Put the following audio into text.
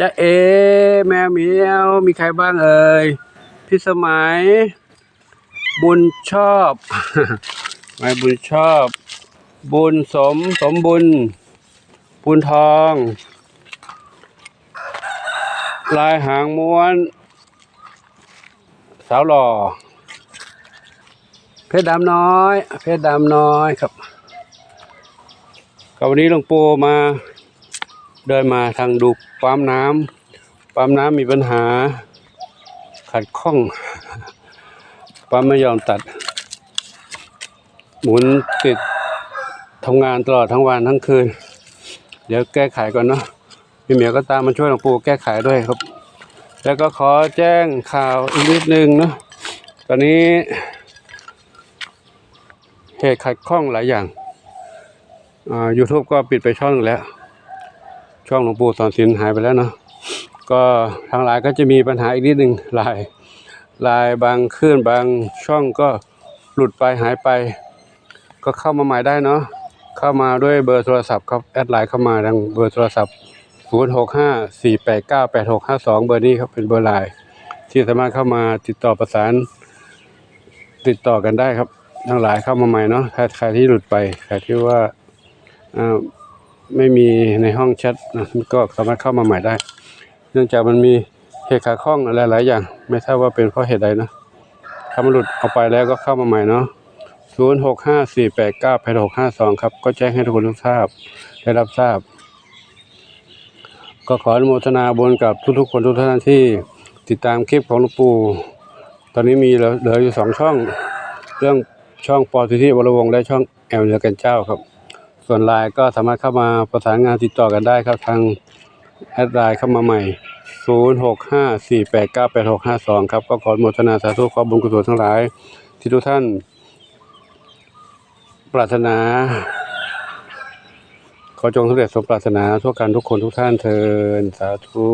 จะเอ แมวเหมียวมีใครบ้างเอ่ยพี่สมัย บุญชอบไม่บุญชอบ บุญสมสมบุญบุญทอง ลายหางม้วน สาวหล่อ เพชรดำน้อย เพชรดำน้อยครับกับวันนี้หลวงปู่มา เดินมาทางดูปั๊มน้ำปั๊มน้ำมีปัญหา ขัดข้องปั๊มไม่ยอมตัด หมุนติดทำงานตลอดทั้งวันทั้งคืน เดี๋ยวแก้ไขก่อนเนาะพี่เหมียวก็ตามมาช่วยหลวงปู่แก้ไขด้วยครับ แล้วก็ขอแจ้งข่าวอีกนิดนึงเนาะตอนนี้ เหตุขัดข้องหลายอย่างอ่า YouTube ก็ปิดไปช่องแล้ว ช่องหลวงปู่สอนศิลหายไปแล้วเนาะก็ทางไลน์ก็จะมีปัญหาอีกนิดหนึ่งไลน์ไลน์บางคลื่นบางช่องก็หลุดไปหายไป ก็เข้ามาใหม่ได้เนาะเข้ามาด้วยเบอร์โทรศัพท์ครับแอดไลน์เข้ามาทางเบอร์โทรศัพท์ 0 6 5 4 8 9 8 6 5 2 เบอร์นี้ครับเป็นเบอร์ไลน์ที่สามารถเข้ามาติดต่อประสาน ติดต่อกันได้ครับทั้งหลายเข้ามาใหม่เนาะใครที่หลุดไปใครที่ว่า ไม่มีในห้องแชทนะก็สามารถเข้ามาใหม่ได้ เนื่องจากมันมีเหตุขาดข้องหลายๆอย่าง ไม่ทราบว่าเป็นเพราะเหตุใดนะถ้ามันหลุดออกไปแล้วก็เข้ามาใหม่เนาะ0 6 5 4 8 9 8 6 5 2ครับ ก็แจ้งให้ทุกคนทุกทราบ ได้รับทราบ ก็ขออนุโมทนาบุญกับทุกๆคนทุกท่านที่ติดตามคลิปของหลวงปู่ ตอนนี้มีเหลืออยู่สองช่อง เรื่องช่องปอสิทธิวรวงและช่องแอลเหนือกันเจ้าครับ ส่วนไลน์ก็สามารถเข้ามาประสานงานติดต่อกันได้ครับทางแอดไลน์เข้ามาใหม่ 0654898652 ครับ ก็ขอโมทนาสาธุขอบุญกุศลทั้งหลาย ที่ทุกท่าน ปรารถนา ขอจงสำเร็จสมปรารถนาทั่วกันทุกคนทุกท่านเทินสาธุ